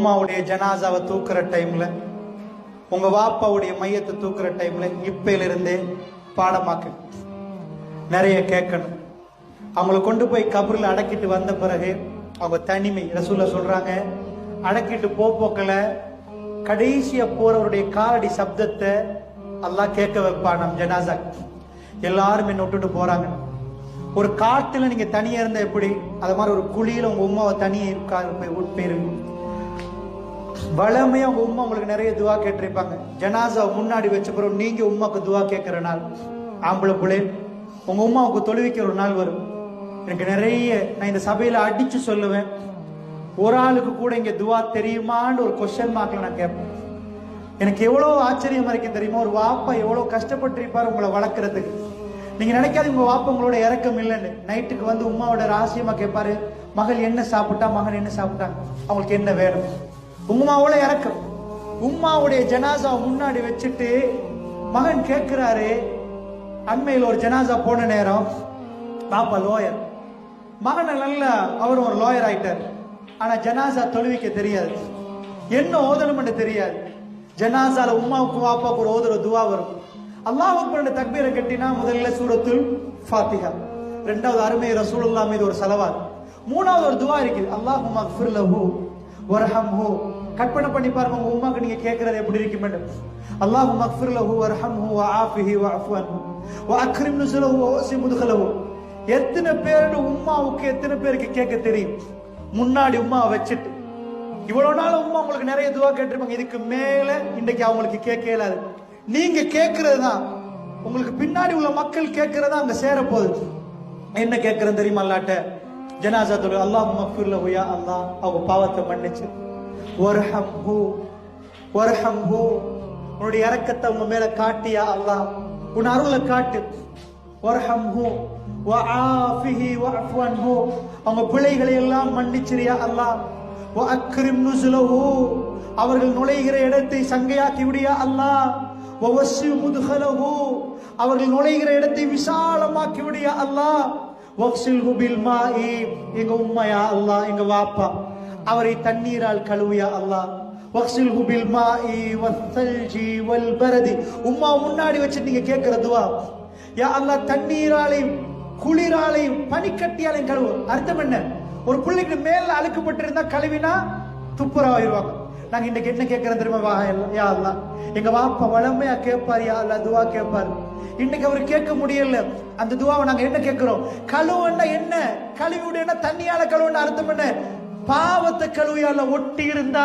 அம்மாவுடைய ஜனாசாவை தூக்குற டைம்ல உங்க வாப்பாவுடைய மையத்தை தூக்குற டைம்ல இப்பையில இருந்தே பாடமாக்கு. நிறைய கேட்கணும். அவங்கள கொண்டு போய் கபரில் அடக்கிட்டு வந்த பிறகு அவங்க தனிமை. ரசூல சொல்றாங்க அடக்கிட்டு போ போக்கல. கடைசியா போறவருடைய காலடி சப்தத்தை எல்லாம் கேட்க வைப்பான் நம் ஜனாசா. எல்லாரும் என்ன விட்டுட்டு போறாங்க. ஒரு காட்டுல நீங்க தனியா இருந்தா எப்படி? அது மாதிரி ஒரு குழியில உங்க உமாவை தனியே இருக்கா போய் போயிருக்கும் வளமையா உங்க உம்மா உங்களுக்கு நிறைய துவா கேட்டிருப்பாங்க. ஜனாசா முன்னாடி வச்ச பிறகு நீங்க உமாக்கு துவா கேட்கிற நாள். ஆம்பளை புள்ளை உங்க உமாவுக்கு தொழுவிக்கிற ஒரு நாள் வரும். எனக்கு நிறைய நான் இந்த சபையில அடிச்சு சொல்லுவேன். ஒரு ஆளுக்கு கூட இங்க துவா தெரியுமான்னு ஒரு கொஸ்டின் மார்க்ல நான் கேட்பேன். எனக்கு எவ்வளவு ஆச்சரியமா இருக்கு தெரியுமா? ஒரு வாப்பா எவ்வளவு கஷ்டப்பட்டிருப்பாரு உங்களை வளர்க்கறதுக்கு. நீங்க நினைக்காது உங்க வாப்பா உங்களோட இறக்கம் இல்லைன்னு. நைட்டுக்கு வந்து உமாவோட ரகசியமா கேட்பாரு மகள் என்ன சாப்பிட்டா? மகன் என்ன சாப்பிட்டாங்க அவங்களுக்கு என்ன வேணும்? உம்மாவோட இறக்கம். உம்மாவுடைய ஜனாசா முன்னாடி வச்சுட்டு மகன் கேட்கிறாரு அண்மையில் ஒரு ஜனாசா போன நேரம் பாப்பா லோயர் மகனை நல்ல அவர் ஒரு லோயர் ஆயிட்டார். ஆனா ஜனாசா தொழுவிக்க தெரியாது. என்ன ஓதணும்னு தெரியாது. ஜனாசால உம்மாவுக்கு வாப்பாவுக்கு ஒரு ஓதுற துவா வரும். அல்லாஹ் தக்பீரை கட்டினா முதல்ல சூரத்துல் ஃபாத்திகா ரெண்டாவது அருமை ரசூலுல்லா மீது ஒரு சலவாத். மூணாவது ஒரு துவா இருக்குது. அல்லாஹ் மக்ஃபிர் லஹு. வர்ஹம்ஹு. கற்பனை பண்ணி பாருங்க உங்க உமாக்கு நீங்க கேட்கறது எப்படி இருக்கும் அல்லாஹ் மக்ஃபிர் லஹு வர்ஹம்ஹு வஆஃபிஹி வஅஃபு அன்ஹு வஅக்ரிம் நுஸலஹு வவசி முத்கலஹு. எத்தனை பேருன்னு உம்மாவுக்கு எத்தனை பேருக்கு கேட்க தெரியும்? முன்னாடி உம்மாவை வச்சுட்டு. இவ்வளவு நாள் உம்மா உங்களுக்கு நிறைய துவா கேட்டிருப்பாங்க. இதுக்கு மேல இன்னைக்கு அவங்களுக்கு கேட்க இயலாது நீங்க கேட்கறது தான். உங்களுக்கு பின்னாடி உள்ள மக்கள் கேட்கறதா அங்க சேர போகுது என்ன கேட்கறது தெரியுமா அல்லாட்ட? ஜனாசா தொழு அல்லாஹ் மஃபிர்ல ஹுயா அல்லாஹ். அவங்க பாவத்தை மன்னிச்சு ஒர்ஹம் ஹூ வர்ஹம் ஹூ உன்னுடைய இறக்கத்தை உங்க மேல காட்டியா அல்லாஹ். உன் அருளை காட்டு. ஒர்ஹம் ஹூ வஆஃபிஹி வஅஃபு அன்ஹு அவங்க பிழைகளை எல்லாம் மன்னிச்சிரியா அல்லாஹ். வஅக்ரிம் நுஸுலஹு அவர்கள் நுழைகிற இடத்தை சங்கையாக்கி விடியா அல்லாஹ். வவஸ்ஸி முத்கலஹு. அவர்கள் நுழைகிற இடத்தை விசாலமாக்கி விடியா அல்லாஹ். வக்ஸில்ஹு பில் மாஇ எங்க உம்மையா அல்லாஹ் எங்க வாப்பா. அவரை தண்ணீரால் கழுவியா அல்லாஹ். வக்ஸில்ஹு பில் மாஇ வஸ்ஸல்ஜி வல் பரதி உம்மா முன்னாடி வச்சு நீங்க கேட்கிற துவா. யா அல்லாஹ் தண்ணீராலையும் குளிராலையும் பனிக்கட்டியாலையும் கழுவு. அர்த்தம் என்ன? ஒரு பிள்ளைக்கு மேல அழுக்கப்பட்டிருந்தா கழுவினா துப்புரவாயிருவாங்க நாங்க இன்னைக்கு என்ன கேட்கறோம் தெரியுமா? வா யா அல்லா. எங்க வாப்பா வளமையா கேட்பார் யா அல்லா. துவா கேட்பாரு இன்னைக்கு அவர் கேட்க முடியல. அந்த துவாவை நாங்க என்ன கேட்கிறோம்? கழுவுன்னா என்ன? கழுவிடுன்னா தண்ணியால கழுவுன்னு அர்த்தம் என்ன? பாவத்தை கழுவியால ஒட்டி இருந்தா